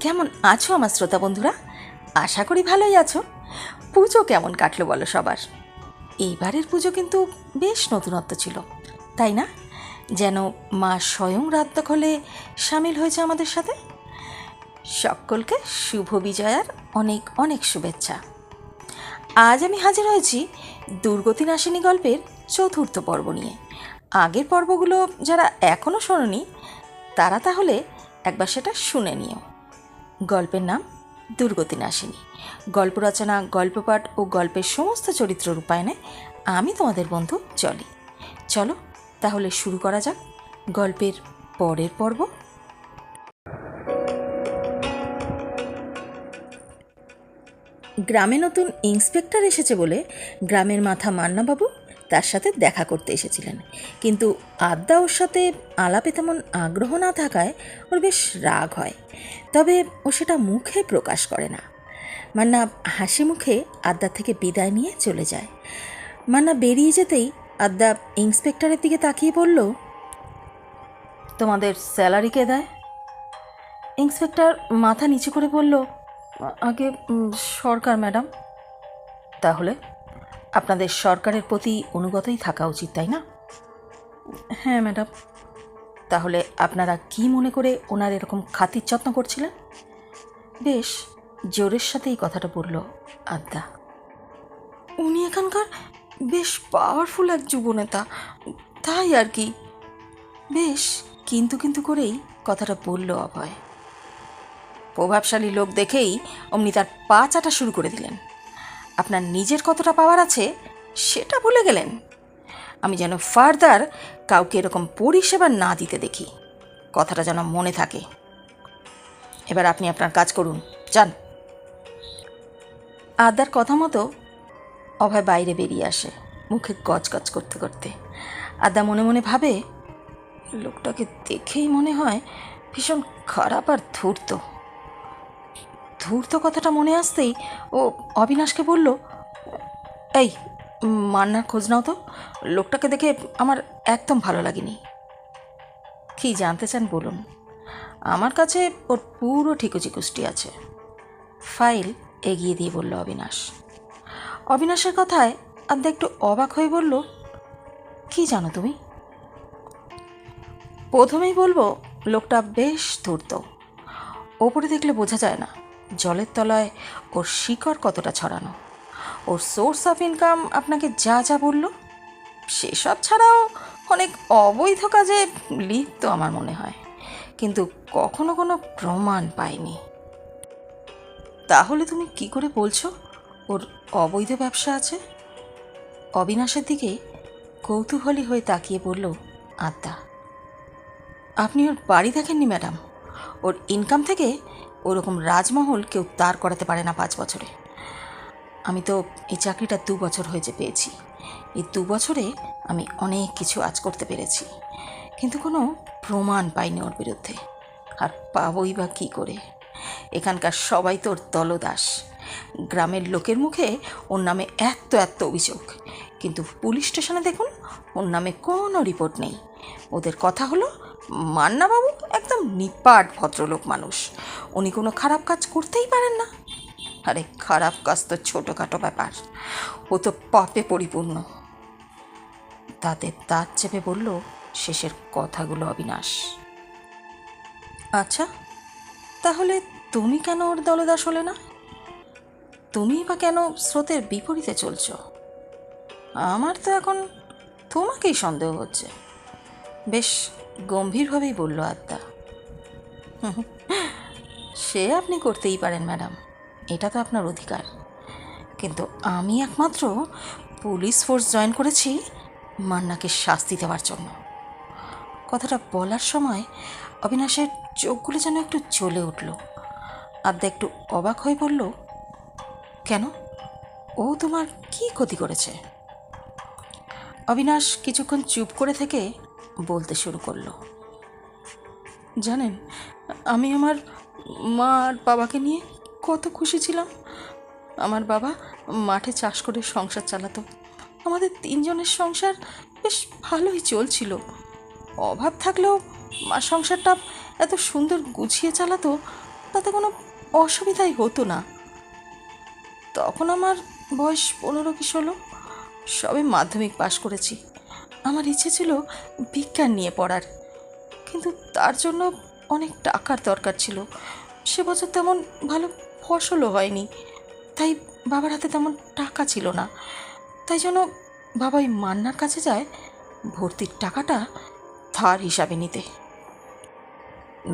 কেমন আছো আমার শ্রোতা বন্ধুরা? আশা করি ভালোই আছো। পুজো কেমন কাটলো বলো সবার? এইবারের পুজো কিন্তু বেশ নতুনত্ব ছিল, তাই না? যেন মা স্বয়ং রাত দখলে সামিল হয়েছে আমাদের সাথে। সকলকে শুভ বিজয়ার অনেক অনেক শুভেচ্ছা। আজ আমি হাজির হয়েছি দুর্গতি নাশিনী গল্পের চতুর্থ পর্ব নিয়ে। আগের পর্বগুলো যারা এখনও শোনেনি, তারা তাহলে একবার সেটা শুনে নিও। গল্পের নাম দুর্গতি নাশিনী গল্প রচনা গল্পপাঠ ও গল্পের সমস্ত চরিত্র রূপায়ণে আমি তোমাদের বন্ধু চলি চলো তাহলে শুরু করা যাক গল্পের পরের পর্ব। গ্রামে নতুন ইন্সপেক্টর এসেছে বলে গ্রামের মাথা মান্নাবাবু তার সাথে দেখা করতে এসেছিলেন। কিন্তু আদ্যা ওর সাথে আলাপে তেমন আগ্রহ না থাকায় ওর বেশ রাগ হয়। তবে ও সেটা মুখে প্রকাশ করে না। মান্না হাসি মুখে আদ্যার থেকে বিদায় নিয়ে চলে যায়। মান্না বেরিয়ে যেতেই আদ্যা ইন্সপেক্টরের দিকে তাকিয়ে বলল, তোমাদের স্যালারি কে দেয়? ইন্সপেক্টর মাথা নিচু করে বলল আগে সরকার, ম্যাডাম। তাহলে আপনাদের সরকারের প্রতি অনুগতই থাকা উচিত তাই না? হ্যাঁ ম্যাডাম। তাহলে আপনারা কি মনে করে ওনার এরকম খাতির যত্ন করছিলেন? বেশ জোরের সাথেই কথাটা বলল আদ্যা উনি এখানকার বেশ পাওয়ারফুল এক যুবনেতা তাই আর কি। বেশ কিন্তু কিন্তু করেই কথাটা বলল অভয়। প্রভাবশালী লোক দেখেই অমনি তার পা চাটা শুরু করে দিলেন। আপনার নিজের কতটা পাওয়ার আছে, সেটা ভুলে গেলেন। আমি যেন ফার্দার কাউকে এরকম পরিষেবা না দিতে দেখি, কথাটা যেন মনে থাকে। এবার আপনি আপনার কাজ করুন, যান। আদার কথা মতো অভয় বাইরে বেরিয়ে আসে, মুখে গজগজ করতে করতে। আদা মনে মনে ভাবে, লোকটাকে দেখেই মনে হয় ভীষণ খারাপ আর ধূর্ত। ধূর্ত কথাটা মনে আসতেই ও অবিনাশকে বলল, এই, মান্নার খোঁজ নাও তো। লোকটাকে দেখে আমার একদম ভালো লাগেনি। কি জানতে চান বলুন। আমার কাছে ওর পুরো ঠিকুচি কুষ্টি আছে। ফাইল এগিয়ে দিয়ে বলল অবিনাশ। অবিনাশের কথায় আদ্যা একটু অবাক হয়ে বলল, কি জানো তুমি? প্রথমেই বলব, লোকটা বেশ ধূর্ত। ওপরে দেখলে বোঝা যায় না। জলের তলায় ওর শিকড় কতটা ছড়ানো? ওর সোর্স অফ ইনকাম আপনাকে যা যা বলল, সেসব ছাড়াও অনেক অবৈধ কাজে লিপ্ত আমার মনে হয়। কিন্তু কখনো কোনো প্রমাণ পাইনি। তাহলে তুমি কি করে বলছো ওর অবৈধ ব্যবসা আছে? অবিনাশের দিকে কৌতূহলী হয়ে তাকিয়ে বলল আদ্যা আপনি ওর বাড়ি দেখেননি, ম্যাডাম? ওর ইনকাম থেকে ওরকম রাজমহল কেউ তার করাতে পারে না পাঁচ বছরে। আমি তো এই চাকরিটা দু বছর হয়েছে পেয়েছি। এই দু বছরে আমি অনেক কিছু আজ করতে পেরেছি। কিন্তু কোনো প্রমাণ পাইনি ওর বিরুদ্ধে। আর পাবই বা কী করে? এখানকার সবাই তোর দলদাস। গ্রামের লোকের মুখে ওর নামে এত এত অভিযোগ। কিন্তু পুলিশ স্টেশনে দেখুন, ওর নামে কোনো রিপোর্ট নেই। ওদের কথা হলো, মান্নাবাবু একদম নিপাট ভদ্রলোক মানুষ। উনি কোনো খারাপ কাজ করতেই পারেন না। আরে খারাপ কাজ তো ছোটোখাটো ব্যাপার। ও তো পাপে পরিপূর্ণ। তাতে দাঁত চেপে বলল, শেষের কথাগুলো অবিনাশ। আচ্ছা তাহলে তুমি কেন ওর দলদাস হলে না? তুমি বা কেন স্রোতের বিপরীতে চলছ? আমার তো এখন তোমাকেই সন্দেহ হচ্ছে। বেশ গম্ভীরভাবেই বলল আত্মা সে আপনি করতেই পারেন, ম্যাডাম। এটা তো আপনার অধিকার। কিন্তু আমি একমাত্র পুলিশ ফোর্স জয়েন করেছি মান্নাকে শাস্তি দেওয়ার জন্য। কথাটা বলার সময় অবিনাশের চোখগুলো যেন একটু জ্বলে উঠল। আদ্যা একটু অবাক হয়ে বলল, কেন? ও তোমার কি ক্ষতি করেছে? অবিনাশ কিছুক্ষণ চুপ করে থেকে বলতে শুরু করল, জানেন, আমি আমার মা আর বাবাকে নিয়ে কত খুশি ছিলাম। আমার বাবা মাঠে চাষ করে সংসার চালাতো। আমাদের তিনজনের সংসার বেশ ভালোই চলছিল। অভাব থাকলেও মা সংসারটা এত সুন্দর গুছিয়ে চালাতো, তাতে কোনো অসুবিধাই হতো না। তখন আমার বয়স পনেরো কি ষোলো, সবে মাধ্যমিক পাশ করেছি। আমার ইচ্ছে ছিল বিজ্ঞান নিয়ে পড়ার। কিন্তু তার জন্য অনেক টাকার দরকার ছিল। সে বছর তেমন ভালো ফসলও হয়নি। তাই বাবার হাতে তেমন টাকা ছিল না। তাই জন্য বাবাই মান্নার কাছে যায়, ভর্তির টাকাটা ধার হিসাবে নিতে।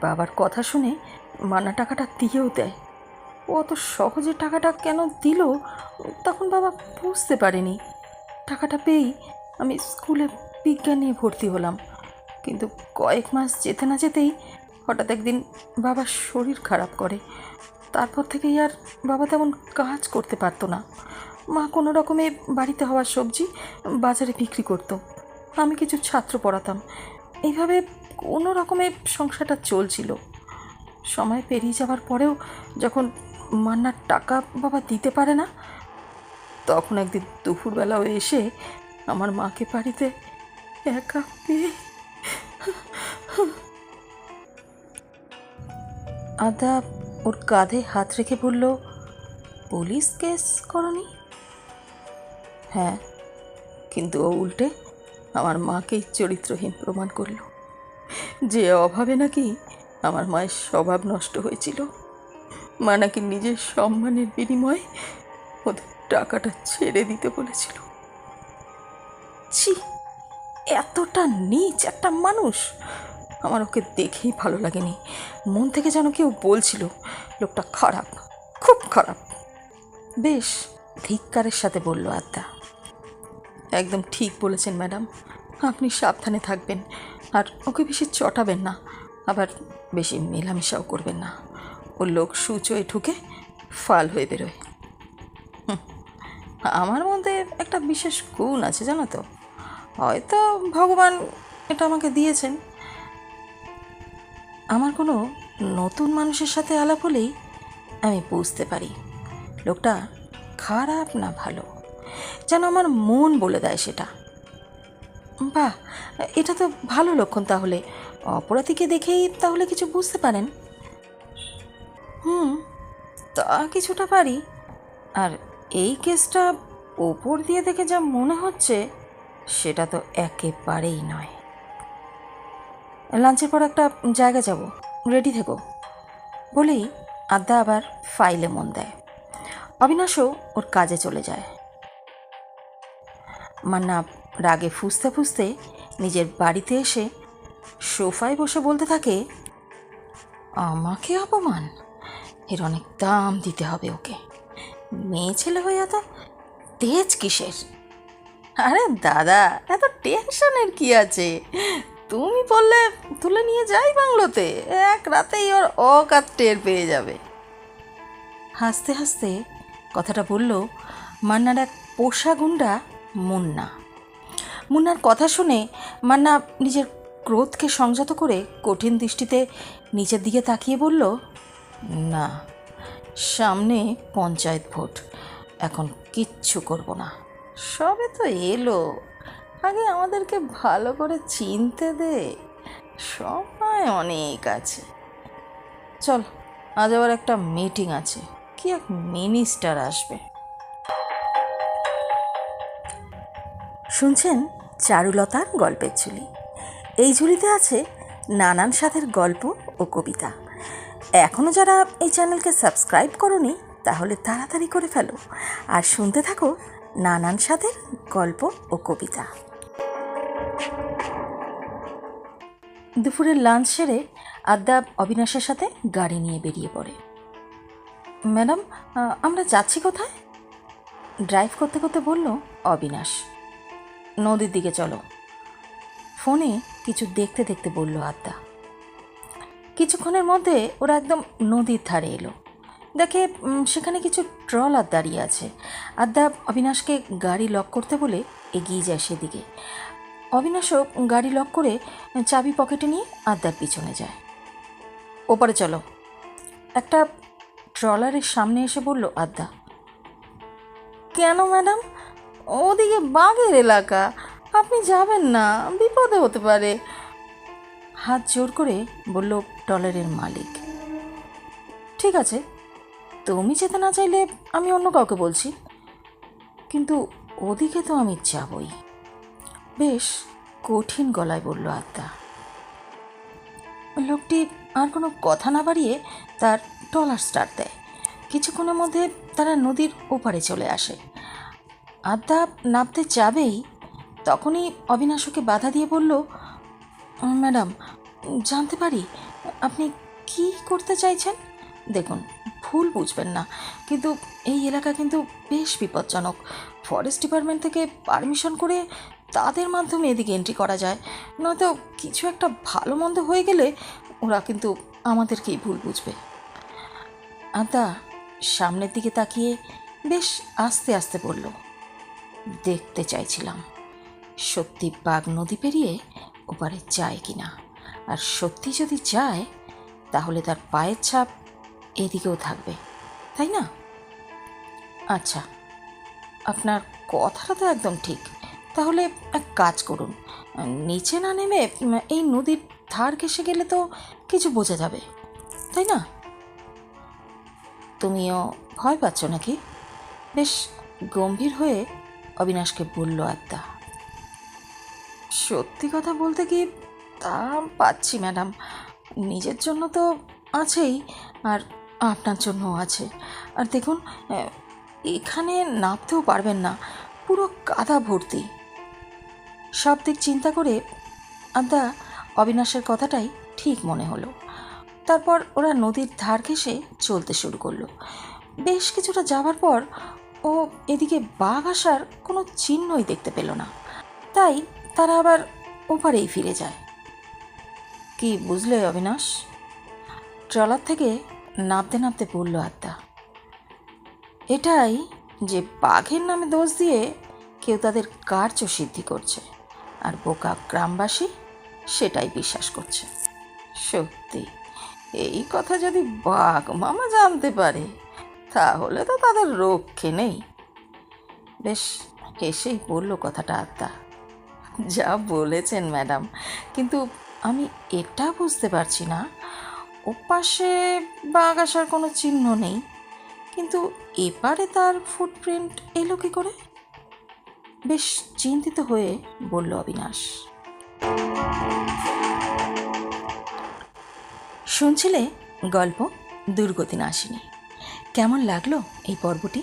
বাবার কথা শুনে মান্না টাকাটা দিয়েও দেয়। ও অত সহজে টাকাটা কেন দিল, তখন বাবা বুঝতে পারেনি। টাকাটা পেয়েই আমি স্কুলে বিজ্ঞান নিয়ে ভর্তি হলাম। কিন্তু কয়েক মাস যেতে না যেতেই হঠাৎ একদিন বাবার শরীর খারাপ করে। তারপর থেকেই আর বাবা তেমন কাজ করতে পারতো না। মা কোনো রকমে বাড়িতে হওয়া সবজি বাজারে বিক্রি করতো। আমি কিছু ছাত্র পড়াতাম। এইভাবে কোনো রকমে সংসারটা চলছিল। সময় পেরিয়ে যাওয়ার পরেও যখন মান্নার টাকা বাবা দিতে পারে না, তখন একদিন দুপুরবেলাও এসে আমার মাকে বাড়িতে একা পেয়ে আদা ওর কাঁধে হাত রেখে বলল, পুলিশ কেস করনি? হ্যাঁ কিন্তু ও উল্টে আমার মাকেই চরিত্রহীন প্রমাণ করল। যে অভাবে নাকি আমার মায়ের স্বভাব নষ্ট হয়েছিল, মা নাকি নিজের সম্মানের বিনিময়ে ওদের টাকাটা ছেড়ে দিতে বলেছিল। ছি, এতটা নিচ একটা মানুষ আমার ওকে দেখেই ভালো লাগেনি। মন থেকে যেন কেউ বলছিল, লোকটা খারাপ, খুব খারাপ। বেশ, ধিক্কারের সাথে বলল আত্মা একদম ঠিক বলেছেন, ম্যাডাম। আপনি সাবধানে থাকবেন, আর ওকে বেশি চটাবেন না। আবার বেশি মেলামেশাও করবেন না। ও লোক সুচোয় ঢুকে ফাল হয়ে বেরোয়। আমার মধ্যে একটা বিশেষ গুণ আছে, জানো তো। হয়তো ভগবান এটা আমাকে দিয়েছেন। আমার কোনো নতুন মানুষের সাথে আলাপ হলেই আমি বুঝতে পারি। লোকটা খারাপ না ভালো। যেন আমার মন বলে দেয় সেটা। বাহ, এটা তো ভালো লক্ষণ তাহলে। অপরাধীকে দেখেই তাহলে কিছু বুঝতে পারেন। হুম, তা কিছুটা পারি। আর এই কেসটা ওপর দিয়ে দেখে যা মনে হচ্ছে, সেটা তো একেবারেই নয়। লাঞ্চের পর একটা জায়গা যাব। রেডি থেকো। বলেই আদ্যা আবার ফাইলে মন দেয়। অবিনাশও ওর কাজে চলে যায়। মান্না রাগে ফুসতে ফুসতে নিজের বাড়িতে এসে সোফায় বসে বলতে থাকে, আমাকে অপমান? এর অনেক দাম দিতে হবে ওকে। মেয়ে ছেলে হয়ে এত তেজ কিসের? আরে দাদা, এত টেনশনের কি আছে? তুমি বললে তুলে নিয়ে যাই বাংলোতে। এক রাতেই ওর অকাত টের পেয়ে যাবে। হাসতে হাসতে কথাটা বলল, মান্নার এক পোষা গুন্ডা মুন্না। মুন্নার কথা শুনে মান্না নিজের ক্রোধকে সংযত করে কঠিন দৃষ্টিতে নিচের দিকে তাকিয়ে বলল, না, সামনে পঞ্চায়েত ভোট। এখন কিচ্ছু করব না। সবে তো এলো। আগে আমাদেরকে ভালো করে চিনতে দে। সময় অনেক আছে। চল, আজ আবার একটা মিটিং আছে। কি এক মিনিস্টার আসবে। শুনছেন চারুলতার গল্পের ঝুলি। এই ঝুলিতে আছে নানান স্বাদের গল্প ও কবিতা। এখনও যারা এই চ্যানেলকে সাবস্ক্রাইব করনি, তাহলে তাড়াতাড়ি করে ফেলো। আর শুনতে থাকো নানান স্বাদের গল্প ও কবিতা। দুপুরের লাঞ্চ সেরে আদ্যা অবিনাশের সাথে গাড়ি নিয়ে বেরিয়ে পড়ে। ম্যাডাম আমরা যাচ্ছি কোথায়? ড্রাইভ করতে করতে বলল, অবিনাশ, নদীর দিকে চলো। ফোনে কিছু দেখতে দেখতে বলল আদ্যা কিছুক্ষণের মধ্যে ওরা একদম নদীর ধারে এলো। দেখে সেখানে কিছু ট্রলার দাঁড়িয়ে আছে। আদ্যা অবিনাশকে গাড়ি লক করতে বলে এগিয়ে যায় সেদিকে। অবিনাশও গাড়ি লক করে চাবি পকেটে নিয়ে আদ্যার পিছনে যায়। ওপারে চলো। একটা ট্রলারের সামনে এসে বলল আদ্যা কেন ম্যাডাম? ওদিকে বাঘের এলাকা। আপনি যাবেন না, বিপদে হতে পারে। হাত জোর করে বলল ট্রলারের মালিক, ঠিক আছে তুমি যেতে না চাইলে আমি অন্য কাউকে বলছি। কিন্তু ওদিকে তো আমি যাবই। বেশ কঠিন গলায় বলল আত্মা লোকটি আর কোনো কথা না বাড়িয়ে তার টলার স্টার দেয়। কিছুক্ষণের মধ্যে তারা নদীর ওপারে চলে আসে। আদ্যা নামতে যাবেই, তখনই অবিনাশকে বাধা দিয়ে বলল, ম্যাডাম, জানতে পারি, আপনি কি করতে চাইছেন? দেখুন ভুল বুঝবেন না। কিন্তু এই এলাকা কিন্তু বেশ বিপজ্জনক। ফরেস্ট ডিপার্টমেন্ট থেকে পারমিশন করে তাদের মাধ্যমে এদিকে এন্ট্রি করা যায়। নয়তো কিছু একটা ভালো মন্দ হয়ে গেলে ওরা কিন্তু আমাদেরকেই ভুল বুঝবে। আদা সামনের দিকে তাকিয়ে বেশ আস্তে আস্তে বলল, দেখতে চাইছিলাম। সত্যি বাঘ নদী পেরিয়ে ওপারে যায় কিনা? আর সত্যি যদি যায়, তাহলে তার পায়ের ছাপ এদিকেও থাকবে, তাই না? আচ্ছা আপনার কথাটা তো একদম ঠিক। তাহলে এক কাজ করুন, নিচে না নেমে এই নদীর ধার ঘেসে গেলে তো কিছু বোঝা যাবে, তাই না? তুমিও ভয় পাচ্ছ নাকি? বেশ গম্ভীর হয়ে অবিনাশকে বলল আত্মা সত্যি কথা বলতে কি তা পাচ্ছি, ম্যাডাম। নিজের জন্য তো আছেই, আর আপনার জন্য আছে। আর দেখুন এখানে নামতেও পারবেন না। পুরো কাদা ভর্তি। সব দিক চিন্তা করে আদা অবিনাশের কথাটাই ঠিক মনে হলো। তারপর ওরা নদীর ধার ঘেঁষে চলতে শুরু করল। বেশ কিছুটা যাওয়ার পর ও এদিকে বাঘ আসার কোনো চিহ্নই দেখতে পেল না। তাই তারা আবার ওপারেই ফিরে যায়। কি বুঝলে অবিনাশ? ট্রলার থেকে নামতে নামতে বলল আত্মা এটাই যে বাঘের নামে দোষ দিয়ে কেউ তাদের কার্য সিদ্ধি করছে, আর বোকা গ্রামবাসী সেটাই বিশ্বাস করছে। সত্যি, এই কথা যদি বাঘ মামা জানতে পারে, তাহলে তো তাদের রক্ষে নেই। বেশ হেসেই বলল কথাটা আত্মা যা বলেছেন ম্যাডাম, কিন্তু আমি এটা বুঝতে পারছি না ওপাশে বাঘ আসার কোনো চিহ্ন নেই। কিন্তু এপারে তার ফুটপ্রিন্ট এলো কি করে? বেশ চিন্তিত হয়ে বলল অবিনাশ। শুনছিলে গল্প? দুর্গতি নাসিনী কেমন লাগল এই পর্বটি?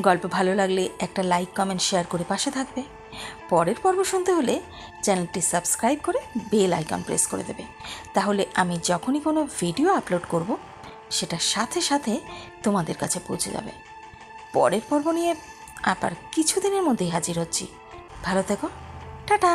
গল্প ভালো লাগলে একটা লাইক কমেন্ট শেয়ার করে পাশে থাকবে। পরের পর্ব শুনতে হলে চ্যানেলটি সাবস্ক্রাইব করে বেল আইকন প্রেস করে দেবে। তাহলে আমি যখনই কোনো ভিডিও আপলোড করব, সেটা সাথে সাথে তোমাদের কাছে পৌঁছে যাবে। পরের পর্ব নিয়ে আবার কিছুদিনের মধ্যেই হাজির হচ্ছি। ভালো থেকো। টাটা!